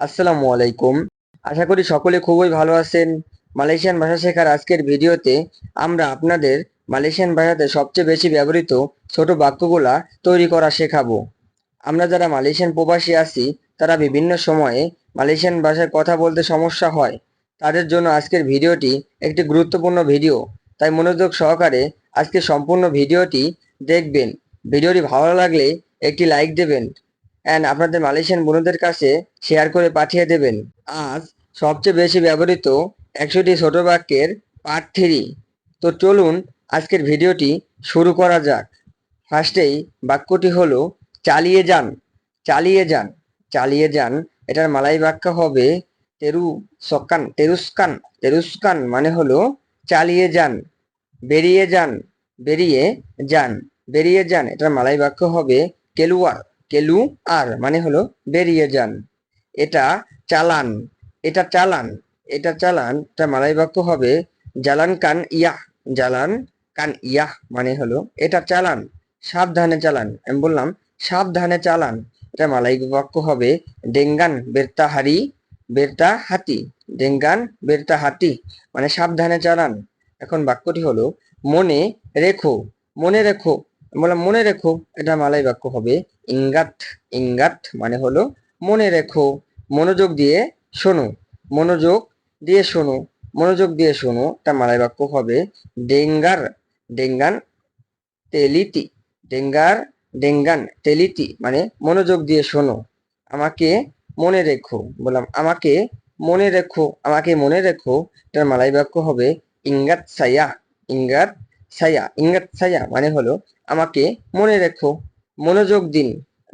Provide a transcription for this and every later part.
আসসালামু আলাইকুম। আশা করি সকলে খুবই ভালো আছেন। মালয়েশিয়ান ভাষা শেখার আজকের ভিডিওতে আমরা আপনাদের মালয়েশিয়ান ভাষাতে সবচেয়ে বেশি ব্যবহৃত ছোট বাক্যগুলা তৈরি করা শেখাবো। আমরা যারা মালয়েশিয়ান প্রবাসী আছি, তারা বিভিন্ন সময়ে মালয়েশিয়ান ভাষায় কথা বলতে সমস্যা হয়। তাদের জন্য আজকের ভিডিওটি একটি গুরুত্বপূর্ণ ভিডিও। তাই মনোযোগ সহকারে আজকে সম্পূর্ণ ভিডিওটি দেখবেন। ভিডিওটি ভালো লাগলে একটি লাইক দেবেন। অ্যান্ড আপনাদের মালয়েশিয়ান বন্ধুদের কাছে শেয়ার করে পাঠিয়ে দেবেন। আজ সবচেয়ে বেশি ব্যবহৃত একশোটি ছোট বাক্যের পার্ট থ্রি তো চলুন আজকের ভিডিওটি শুরু করা যাক। ফার্স্টেই বাক্যটি হলো, চালিয়ে যান চালিয়ে যান চালিয়ে যান। এটার মালাই বাক্য হবে, তেরু সকান তেরুস্কান তেরুস্কান মানে হলো, চালিয়ে যান, বেরিয়ে যান বেরিয়ে যান বেরিয়ে যান। এটার মালাই বাক্য হবে, কেলুয়ার কেলু আর মানে হলো বেরিয়ে যান। এটা চালান এটা চালান এটা চালান, এটা মালাই বাক্য হবে জালান কান ইয়া জালান কান ইয়া মানে হলো এটা চালান, সাবধানে চালান। আমি বললাম, সাবধানে চালান, এটা মালাই বাক্য হবে ডেঙ্গান বেরতা হারি বেরতা হাতি ডেঙ্গান বেরতা হাতি মানে সাবধানে চালান। এখন বাক্যটি হলো, মনে রেখো মনে রেখো বললাম, মনে রেখো, এটা মালাই বাক্য হবে। ইঙ্গাত ইঙ্গাত মানে হলো, মনে রেখো, মনোযোগ দিয়ে শোনো, মনোযোগ দিয়ে শোনো, মনোযোগ দিয়ে শোনো তা মালাই বাক্য হবে। ডেঙ্গার, ডেঙ্গান তেলিতি ডেঙ্গার, ডেঙ্গান তেলিতি মানে মনোযোগ দিয়ে শোনো, আমাকে মনে রেখো, বললাম, আমাকে মনে রেখো, আমাকে মনে রেখো, এটার মালাই বাক্য হবে ইঙ্গাত সায়া, ইঙ্গাত সায়া ইঙ্গাত সায়া মানে হলো আমাকে মনে রেখো, মনোযোগ দিন।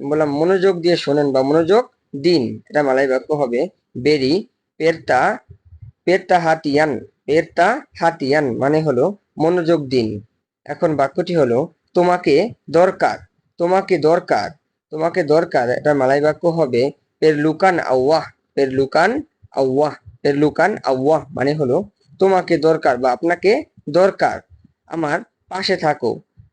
বললাম, মনোযোগ দিয়ে শোনেন বা মনোযোগ দিন। এটা মালাই বাক্য হবে, বেরি পেরতা পেরতা হাতিয়ান পেরতা হাতিয়ান মানে হলো মনোযোগ দিন। এখন বাক্যটি হলো, তোমাকে দরকার তোমাকে দরকার তোমাকে দরকার। এটা মালাই বাক্য হবে, পেরলুকান আউয়াহ পেরলুকান আউয়াহ পেরলুকান আউয়াহ মানে হলো, তোমাকে দরকার বা আপনাকে দরকার। আমার পাশে থাকো।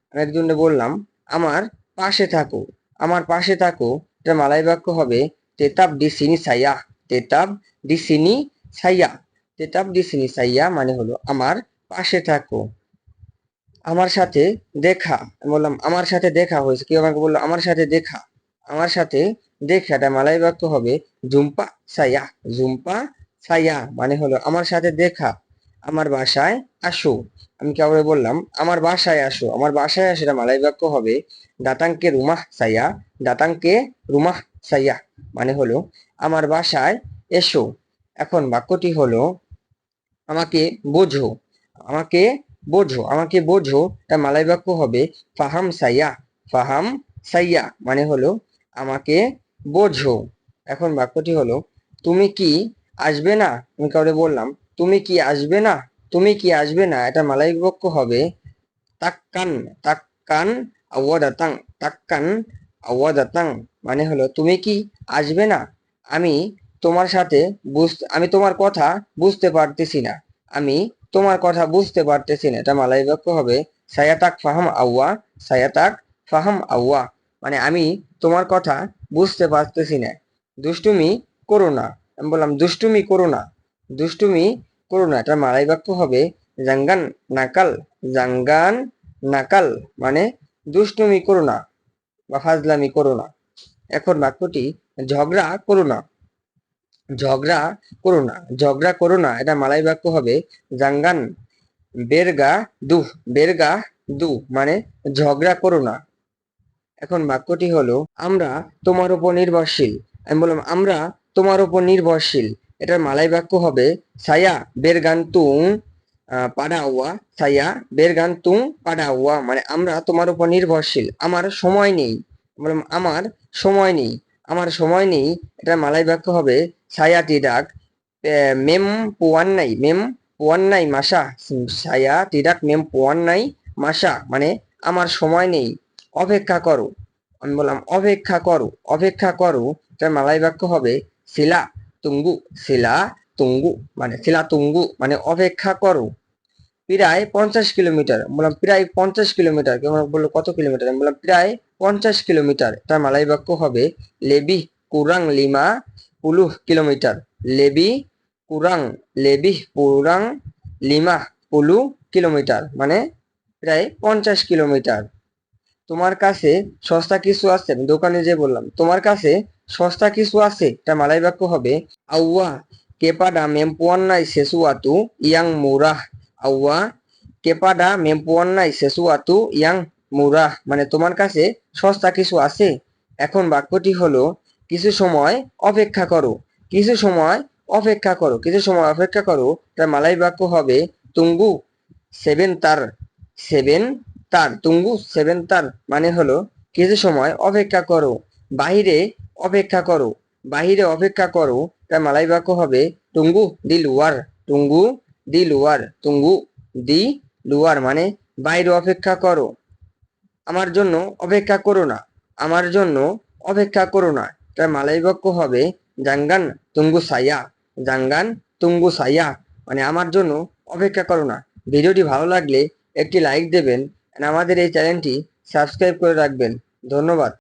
আমি একজনে বললাম, আমার পাশে থাকো, আমার পাশে থাকো। এটা মালাই বাক্য হবে, তেতাব ডিসিনি সাইয়া, তেতাব ডিসিনি সাইয়া, তেতাব ডিসিনি সাইয়া মানে হলো, আমার পাশে থাকো। আমার সাথে দেখা বললাম, আমার সাথে দেখা হয়েছে। কেউ আমাকে বলল, আমার সাথে দেখা। আমার সাথে দেখা, এটা মালাই বাক্য হবে, জুম্পা সাইয়া জুম্পা সাইয়া মানে হলো, আমার সাথে দেখা, আমার বাসায় আসো। আমি কাউকে বললাম? আমার বাসায় আসো। আমার বাসায় আসো এটা মালাই বাক্য হবে, দাতাংকে রুমাহ সাইয়া, দাতাংকে রুমাহ সাইয়া। মানে হলো, আমার বাসায় এসো। এখন বাক্যটি হলো, আমাকে বোঝো আমাকে বোঝো আমাকে বোঝো। তা মালাই বাক্য হবে, ফাহাম সাইয়া ফাহাম সাইয়া। মানে হলো, আমাকে বোঝো। এখন বাক্যটি হলো, তুমি কি আসবে না? আমি কাউকে বললাম, তুমি কি আসবে না? তুমি কি আসবে না? এটা মালাই বাক্য হবে। তাক্কান তাক্কান আওয়াদাতাং তাক্কান আওয়াদাতাং মানে হলো, তুমি কি আসবে না? আমি তোমার সাথে বুঝতে আমি তোমার কথা বুঝতে পারতেছি না। আমি তোমার কথা বুঝতে পারতেছি না। এটা মালাই বাক্য হবে। সায়াতাক ফাহাম আউয়া সায়াতাক ফাহাম আউয়া মানে আমি তোমার কথা বুঝতে পারতেছি না। দুষ্টুমি করো না। আমি বললাম, দুষ্টুমি করো না। দুষ্টুমি করো না, এটা মালাই বাক্য হবে জাঙ্গান নাকাল জাঙ্গান নাকাল মানে দুষ্টুমি করো না বা ফাজলামি করো না। এখন বাক্যটি ঝগড়া করো না, ঝগড়া করো না, ঝগড়া করো না, এটা মালাই বাক্য হবে জাঙ্গান বেরগা দু বেরগা দু মানে ঝগড়া করো না। এখন বাক্যটি হলো, আমরা তোমার উপর নির্ভরশীল। আমি বললাম, আমরা তোমার উপর নির্ভরশীল। এটার মালাই বাক্য হবে, সায়া বেরগান্তুং পাড়াওয়া, সায়া বেরগান্তুং, পাড়াওয়া। মানে আমরা তোমার উপর নির্ভরশীল, আমার সময় নেই। আমার সময় নেই, আমার সময় নেই। এটা মালাই বাক্য হবে, সায়া তিরাক মেম পোয়ান নাই মেম পোয়ান নাই মাসা সায়া তিরাক মেম পোয়ান নাই মাসা মানে আমার সময় নেই। অপেক্ষা করো। আমি বললাম, অপেক্ষা করো অপেক্ষা করো। তার মালাই বাক্য হবে, শিলা তুঙ্গু, শিলা তুঙ্গু মানে শিলা তুঙ্গু মানে অপেক্ষা করো। প্রায় পঞ্চাশ কিলোমিটার, বললাম প্রায় পঞ্চাশ কিলোমিটার, কেউ বলল কত কিলোমিটার? আমি বললাম প্রায় পঞ্চাশ কিলোমিটার। তার মালাই বাক্য হবে, লেবি কুরাং লিমা puluh কিলোমিটার। লেবি কুরাং lebih kurang লিমা পুলু কিলোমিটার মানে প্রায় পঞ্চাশ কিলোমিটার। তোমার কাছে সস্তা কিছু আছে? দোকানে যে বললাম, তোমার কাছে সস্তা কিছু আছে, এটা মালাই বাক্য হবে। আউয়া, কেপাডা, মেম্পুয়ান্নাই, সেসুয়াতু, ইয়াং মুরাহ। আউয়া, কেপাডা, মেম্পুয়ান্নাই, সেসুয়াতু, ইয়াং মুরাহ। মানে তোমার কাছে সস্তা কিছু আছে? এখন বাক্যটি হলো, কিছু সময় অপেক্ষা করো, কিছু সময় অপেক্ষা করো, কিছু সময় অপেক্ষা করো তার মালাই বাক্য হবে, তুঙ্গু সেভেন তার সেভেন তার, তুঙ্গু সেভেন তার মানে হলো, কিছু সময় অপেক্ষা করো। বাহিরে অপেক্ষা করো, বাহিরে অপেক্ষা করো তার মালাই বাক্য হবে টুঙ্গু দি লুয়ার, টুঙ্গু দি লুয়ার, টুঙ্গু দি লুয়ার মানে বাইরে অপেক্ষা করো। আমার জন্য অপেক্ষা করো না, আমার জন্য অপেক্ষা করো না। তার মালাই বাক্য হবে জাঙ্গান তুঙ্গু সাইয়া, জাঙ্গান তুঙ্গু সাইয়া মানে আমার জন্য অপেক্ষা করো না। ভিডিওটি ভালো লাগলে একটি লাইক দেবেন আমাদের এই চ্যানেলটি সাবস্ক্রাইব করে রাখবেন। ধন্যবাদ।